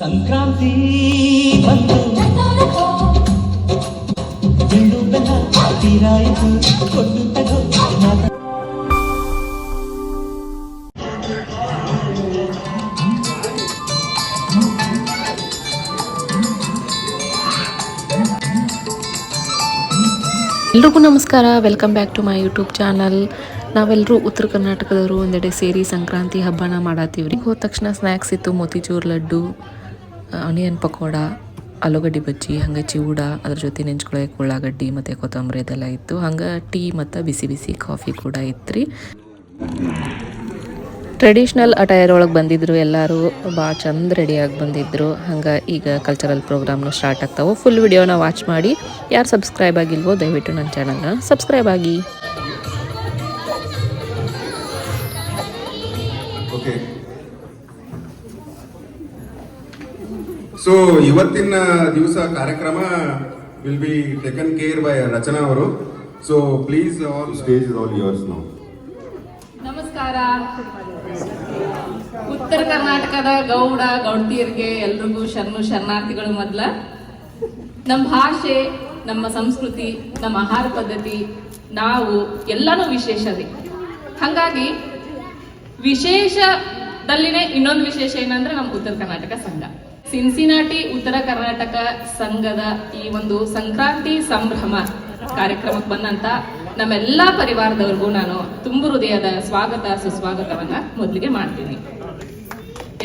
ಸಂಕ್ರಾಂತಿ ಬಂತು ಎಳ್ಳು ಬೆಲ್ಲ ತೀರಾಯಿತು ಕೊಟ್ಟು ಎಲ್ರಿಗೂ ನಮಸ್ಕಾರ. Welcome back to my YouTube channel. ನಾವೆಲ್ಲರೂ ಉತ್ತರ ಕರ್ನಾಟಕದವರು ಒಂದೆಡೆ ಸೇರಿ ಸಂಕ್ರಾಂತಿ ಹಬ್ಬನ ಮಾಡತ್ತೀವ್ರಿ ಹೋದ ತಕ್ಷಣ ಸ್ನ್ಯಾಕ್ಸ್ ಇತ್ತು, ಮೋತಿಚೂರ್ ಲಡ್ಡು. ಆನಿಯನ್ ಪಕೋಡ, ಆಲೂಗಡ್ಡೆ ಬಜ್ಜಿ ಹಂಗೆ ಚಿವುಡ ಅದ್ರ ಜೊತೆ ನೆಂಚ್ಕೊಳಕ್ಕೆ ಉಳ್ಳಾಗಡ್ಡಿ ಮತ್ತು ಕೊತ್ತಂಬರಿ ಇದೆಲ್ಲ ಇತ್ತು. ಹಂಗೆ ಟೀ ಮತ್ತು ಬಿಸಿ ಬಿಸಿ ಕಾಫಿ ಕೂಡ ಇತ್ತು ಟ್ರೆಡಿಷ್ನಲ್ ಅಟೈರ್ ಒಳಗೆ ಬಂದಿದ್ರು ಎಲ್ಲರೂ ಭಾಳ ಚಂದ ರೆಡಿಯಾಗಿ ಬಂದಿದ್ರು. ಹಂಗೆ ಈಗ ಕಲ್ಚರಲ್ ಪ್ರೋಗ್ರಾಮ್ನು ಸ್ಟಾರ್ಟ್ ಆಗ್ತಾವೆ. ಫುಲ್ ವಿಡಿಯೋನ ವಾಚ್ ಮಾಡಿ. ಯಾರು ಸಬ್ಸ್ಕ್ರೈಬ್ ಆಗಿಲ್ವೋ ದಯವಿಟ್ಟು ನನ್ನ ಚಾನಲ್ನ ಸಬ್ಸ್ಕ್ರೈಬ್ ಆಗಿ. ಓಕೆ ಸೊ ಇವತ್ತಿನ ದಿವಸ ಕಾರ್ಯಕ್ರಮ will be taken care by Rachana ಅವರು. So please all stage is all yours ನಾವು ನಮಸ್ಕಾರ. ಉತ್ತರ ಕರ್ನಾಟಕದ ಗೌಡ ಗೌಡ್ತಿಯರಿಗೆ ಎಲ್ರಿಗೂ ಶರಣು ಶರಣಾರ್ಥಿಗಳು ಮೊದಲ. ನಮ್ಮ ಭಾಷೆ ನಮ್ಮ ಸಂಸ್ಕೃತಿ ನಮ್ಮ ಆಹಾರ ಪದ್ಧತಿ ನಾವು ಎಲ್ಲಾನು ವಿಶೇಷವೇ. ಹಂಗಾಗಿ ಹಾಗಾಗಿ ವಿಶೇಷದಲ್ಲಿನೇ ಇನ್ನೊಂದು ವಿಶೇಷ ಏನಂದ್ರೆ ನಮ್ಮ ಉತ್ತರ ಕರ್ನಾಟಕ ಸಂಘ. ಸಿನ್ಸಿನಾಟಿ ಉತ್ತರ ಕರ್ನಾಟಕ ಸಂಘದ ಈ ಒಂದು ಸಂಕ್ರಾಂತಿ ಸಂಭ್ರಮ ಕಾರ್ಯಕ್ರಮಕ್ಕೆ ಬಂದಂತ ನಮ್ಮೆಲ್ಲ ಪರಿವಾರದವ್ರಿಗೂ ನಾನು ತುಂಬು ಹೃದಯದ ಸ್ವಾಗತ, ಸುಸ್ವಾಗತವನ್ನ ಮೊದಲಿಗೆ ಮಾಡ್ತೀನಿ.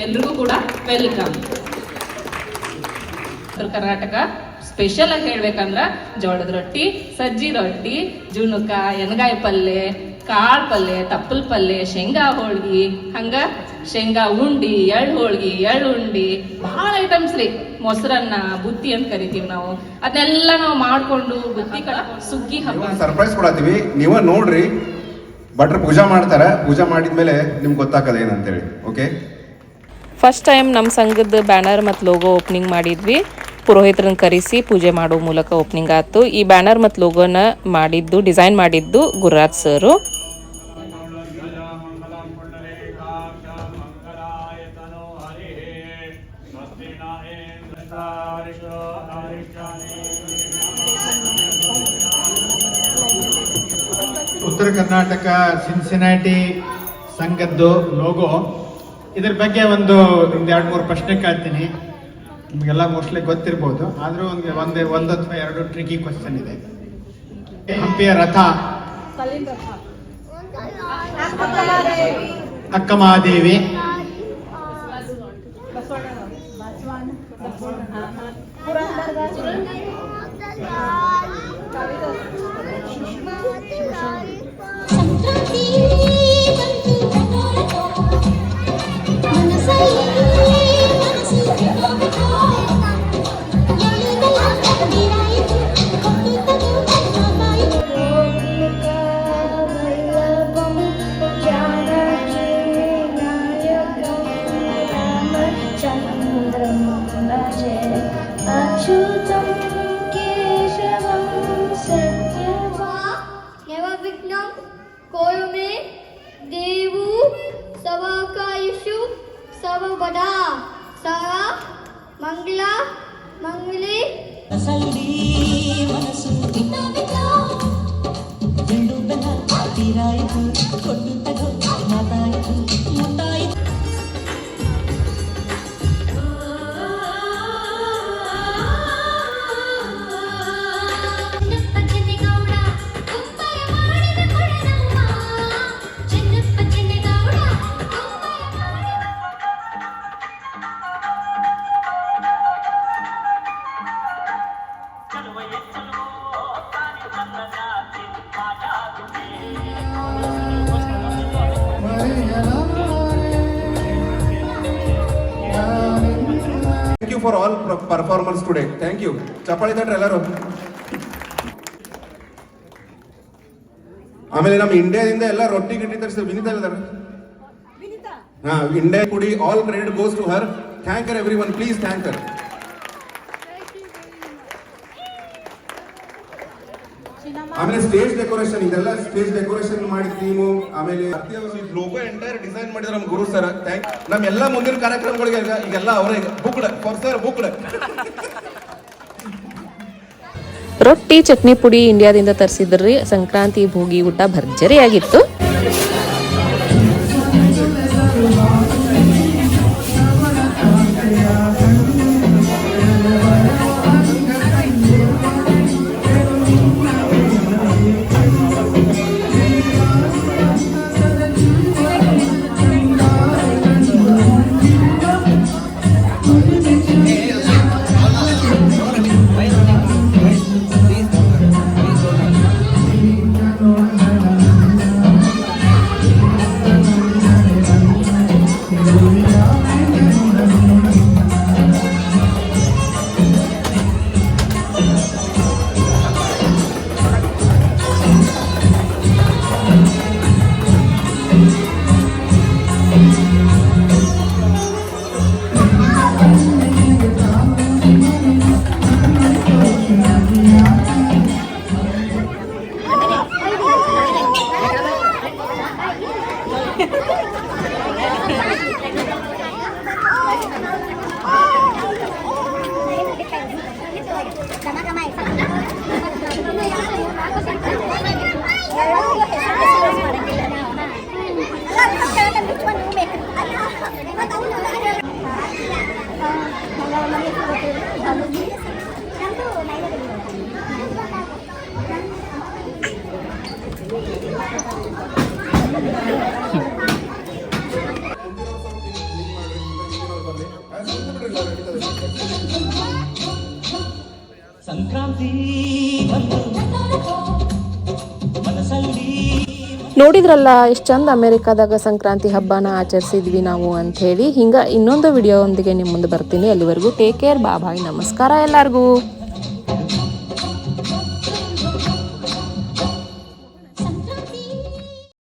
ಎಲ್ರಿಗೂ ಕೂಡ ವೆಲ್ಕಮ್. ಉತ್ತರ ಕರ್ನಾಟಕ ಸ್ಪೆಷಲ್ ಆಗಿ ಹೇಳ್ಬೇಕಂದ್ರ ಜೋಳದ ರೊಟ್ಟಿ, ಸಜ್ಜಿ ರೊಟ್ಟಿ, ಜುಣುಕ ಎನಗಾಯಿ ಪಲ್ಯ ಕಾಳು ಪಲ್ಯ ತಪ್ಪಲ್ ಪಲ್ಯ ಶೇಂಗಾ ಹೋಳ್ಗಿ, ಹಂಗ ಶೇಂಗಾ ಉಂಡಿ ಎಳ್ಳು ಹೋಳ್ಗಿ ಎಳ್ಳು ಉಂಡಿ ಬಹಳ ಐಟಮ್ಸ್ ರೀ. ಮೊಸರನ್ನ ಬುತ್ತಿ ಅಂತ ಕರಿತೀವಿ ನಾವು. ಅದನ್ನೆಲ್ಲ ನಾವು ಮಾಡ್ಕೊಂಡು ಬುತ್ತಿ ಕಡ ಸುಗ್ಗಿ ಹಬ್ಬ. ಸರ್ಪ್ರೈಸ್ ಕೊಡತ್ತೀವಿ. ನೀವ ನೋಡ್ರಿ. ಭಟ್ರು ಪೂಜಾ ಮಾಡ್ತಾರ. ಪೂಜಾ ಮಾಡಿದ್ಮೇಲೆ ನಿಮ್ಗೆ ಗೊತ್ತಾಗದ ಏನಂತೇಳಿ. ಓಕೆ ಫಸ್ಟ್ ಟೈಮ್ ನಮ್ಮ ಸಂಘದ ಬ್ಯಾನರ್ ಮತ್ತು ಲೋಗೋ ಓಪನಿಂಗ್ ಮಾಡಿದ್ವಿ. ಪುರೋಹಿತರನ್ನ ಕರೆಸಿ ಪೂಜೆ ಮಾಡೋ ಮೂಲಕ ಓಪನಿಂಗ್ ಆಯಿತು. ಈ ಬ್ಯಾನರ್ ಮತ್ತು ಲೋಗೋನ ಮಾಡಿದ್ದು ಡಿಸೈನ್ ಮಾಡಿದ್ದು ಗುರುರಾಜ್ ಸರು. ಉತ್ತರ ಕರ್ನಾಟಕ ಸಿನ್ಸಿನಾಟಿ ಸಂಘದ್ದು ಲೋಗೋ ಇದ್ರ ಬಗ್ಗೆ ಒಂದು ಒಂದು ಎರಡು ಮೂರು ಪ್ರಶ್ನೆ ಕೇಳ್ತೀನಿ. ನಿಮಗೆಲ್ಲ ಮೋಸ್ಟ್ಲಿ ಗೊತ್ತಿರ್ಬೋದು. ಆದರೂ ಒಂದು ಒಂದೇ ಒಂದು ಅಥವಾ ಎರಡು ಟ್ರಿಕಿ ಕ್ವಶನ್ ಇದೆ. ಹಂಪಿಯ ರಥ. ಅಕ್ಕ Nasa lilim you for all performance today thank you ಚಪ್ಪಾಳಿ ತಟ್ರಿ ಎಲ್ಲರೂ. ಆಮೇಲೆ ನಮ್ಮ ಇಂಡಿಯಾದಿಂದ ಎಲ್ಲ ರೊಟ್ಟಿ ಗಿಟ್ಟಿ ತರಿಸಿ ವಿನಿತಾ ಇದ್ದಾರೆ. ಹಾ ಇಂಡಿಯಾ ಕುಡಿ all credit goes to her thank your everyone please thank her ಆಮೇಲೆ ಸ್ಟೇಜ್ ಡೆಕೋರೇಷನ್ ಇದೆಲ್ಲ ಸ್ಟೇಜ್ ಡೆಕೋರೇಷನ್ ಮಾಡಿ ಟೀಮು ಆಮೇಲೆ ಲೋಗೋ ಎಂಟೈರ್ ಡಿಸೈನ್ ಮಾಡಿದ್ರೆ ನಮ್ಮ ಗುರು ಸರ್ ಥ್ಯಾಂಕ್ ನಮ್ಮ ಎಲ್ಲ ಮುಂದಿನ ಕಾರ್ಯಕ್ರಮಗಳಿಗೆ ಈಗ ಈಗೆಲ್ಲ ಅವರೇ ಬುಕ್ಡ್ ಫಾರ್ ಸರ್ ಬುಕ್ಡ್. ರೊಟ್ಟಿ ಚಟ್ನಿ ಪುಡಿ ಇಂಡಿಯಾದಿಂದ ತರಿಸಿದ್ರಿ. ಸಂಕ್ರಾಂತಿ ಭೋಗಿ ಊಟ ಭರ್ಜರಿಯಾಗಿತ್ತು. ನೋಡಿದ್ರಲ್ಲ, ಎಷ್ಟು ಚಂದ ಅಮೆರಿಕಾದಾಗ ಸಂಕ್ರಾಂತಿ ಹಬ್ಬನ ಆಚರಿಸಿದ್ವಿ ನಾವು ಅಂತ ಹೇಳಿ ಹಿಂಗ ಇನ್ನೊಂದು ವಿಡಿಯೋ ಒಂದಿಗೆ ನಿಮ್ಮ ಮುಂದೆ ಬರ್ತೀನಿ. ಅಲ್ಲಿವರೆಗೂ ಟೇಕ್ ಕೇರ್ ಬಾ ಬಾಯ್ ನಮಸ್ಕಾರ ಎಲ್ಲರಿಗೂ.